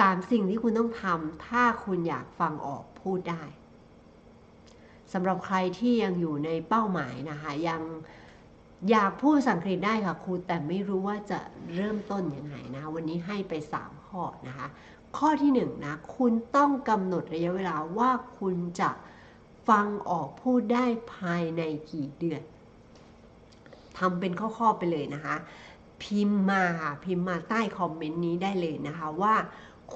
สามสิ่งที่คุณต้องทำถ้าคุณอยากฟังออกพูดได้สำหรับใครที่ยังอยู่ในเป้าหมายนะคะ ยังอยากพูดภาษาอังกฤษได้ค่ะครูแต่ไม่รู้ว่าจะเริ่มต้นยังไงนะ วันนี้ให้ไป 3 ข้อนะคะ ข้อที่1นนะคุณต้องกำหนดระยะเวลาว่าคุณจะฟังออกพูดได้ภายในกี่เดือนทำเป็นข้อๆไปเลยนะคะ พิมพ์มาค่ะพิมพ์มาใต้คอมเมนต์นี้ได้เลยนะคะว่า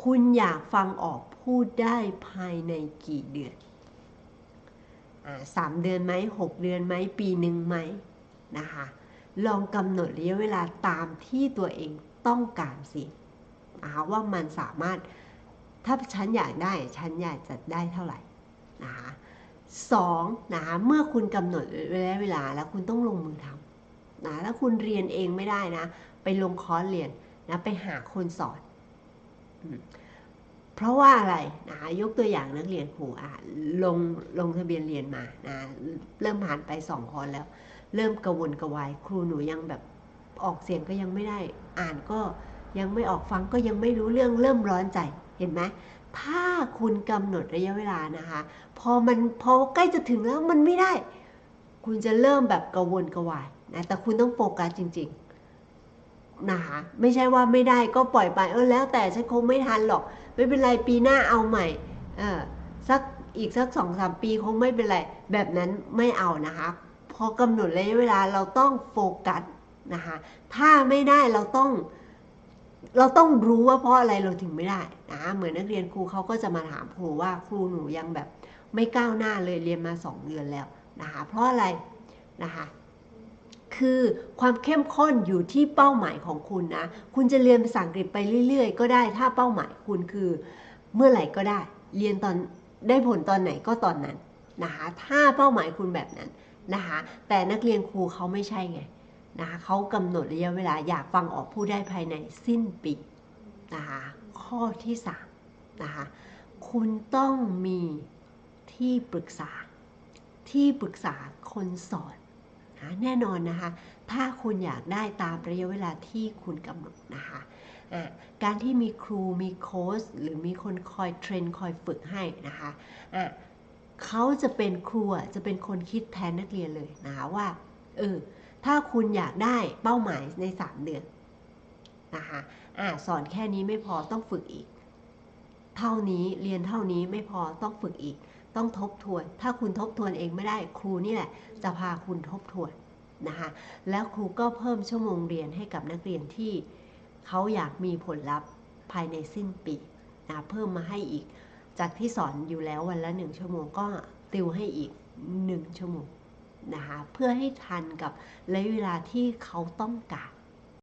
คุณอยากฟังออกพูดได้ภายในกี่เดือนสามเดือนไหมหกเดือนไหมปีหนึ่งไหมนะคะลองกำหนดระยะเวลาตามที่ตัวเองต้องการสินะคะว่ามันสามารถถ้าฉันอยากได้ฉันอยากจะได้เท่าไหร่นะคะสองนะคะเมื่อคุณกำหนดระยะเวลาแล้วคุณต้องลงมือทำนะถ้าคุณเรียนเองไม่ได้นะ ไปลงคอร์สเรียนนะไปหาคนสอน เพราะว่าอะไรนะคะยกตัวอย่างนักเรียนครูอะลงลงทะเบียนเรียนมานะเริ่มผ่านไปสองคอแล้ว เริ่มกระวนกระวาย ครูหนูยังแบบออกเสียงก็ยังไม่ได้ อ่านก็ยังไม่ออกฟังก็ยังไม่รู้เรื่องเริ่มร้อนใจเห็นไหมถ้าคุณกำหนดระยะเวลานะคะ พอมันพอใกล้จะถึงแล้วมันไม่ได้ คุณจะเริ่มแบบกระวนกระวายนะแต่คุณต้องโฟกัสจริง ๆ นะคะไม่ใช่ว่าไม่ได้ก็ปล่อยไปเออแล้วแต่ฉันคงไม่ทันหรอก ไม่เป็นไรปีหน้าเอาใหม่เออสักอีกสักสองสามปีคงไม่เป็นไร แบบนั้นไม่เอานะคะพอกำหนดระยะเวลาเราต้องโฟกัสนะคะถ้าไม่ได้เราต้อง เราต้องรู้ว่าเพราะอะไรเราถึงไม่ได้นะเหมือนนักเรียนครูเขาก็จะมาถามครูว่าครูหนูยังแบบไม่ก้าวหน้าเลยเรียนมาสองเดือนแล้วนะคะเพราะอะไรนะคะ คือความเข้มข้นอยู่ที่เป้าหมายของคุณนะ คุณจะเรียนภาษาอังกฤษไปเรื่อยๆ ก็ได้ ถ้าเป้าหมายคุณคือเมื่อไหร่ก็ได้ เรียนตอนได้ผลตอนไหนก็ตอนนั้นนะคะ ถ้าเป้าหมายคุณแบบนั้นนะคะ แต่นักเรียนครูเขาไม่ใช่ไงนะคะเขากำหนดระยะเวลาอยากฟังออกพูดได้ภายในสิ้นปีนะคะข้อที่3นะคะคุณต้องมีที่ปรึกษาที่ปรึกษาคนสอน แน่นอนนะคะ ถ้าคุณอยากได้ตามระยะเวลาที่คุณกำหนดนะคะการที่มีครูมีโค้ชหรือมีคนคอยเทรนคอยฝึกให้นะคะะเขาจะเป็นครูจะเป็นคนคิดแทนนักเรียนเลยนะคะว่าเออถ้าคุณอยากได้เป้าหมายใน 3 เดือนนะคะอ่าสอนแค่นี้ไม่พอต้องฝึกอีก เท่านี้เรียนเท่านี้ไม่พอต้องฝึกอีก ต้องทบทวน ถ้าคุณทบทวนเองไม่ได้ครูนี่แหละ จะพาคุณทบทวนนะคะแล้วครูก็เพิ่มชั่วโมงเรียนให้กับนักเรียนที่เขาอยากมีผลลัพธ์ภายในสิ้นปีนะเพิ่มมาให้อีก จากที่สอนอยู่แล้ววันละหนึ่งชั่วโมงก็ติวให้อีกหนึ่งชั่วโมงนะคะเพื่อให้ทันกับระยะเวลาที่เขาต้องการ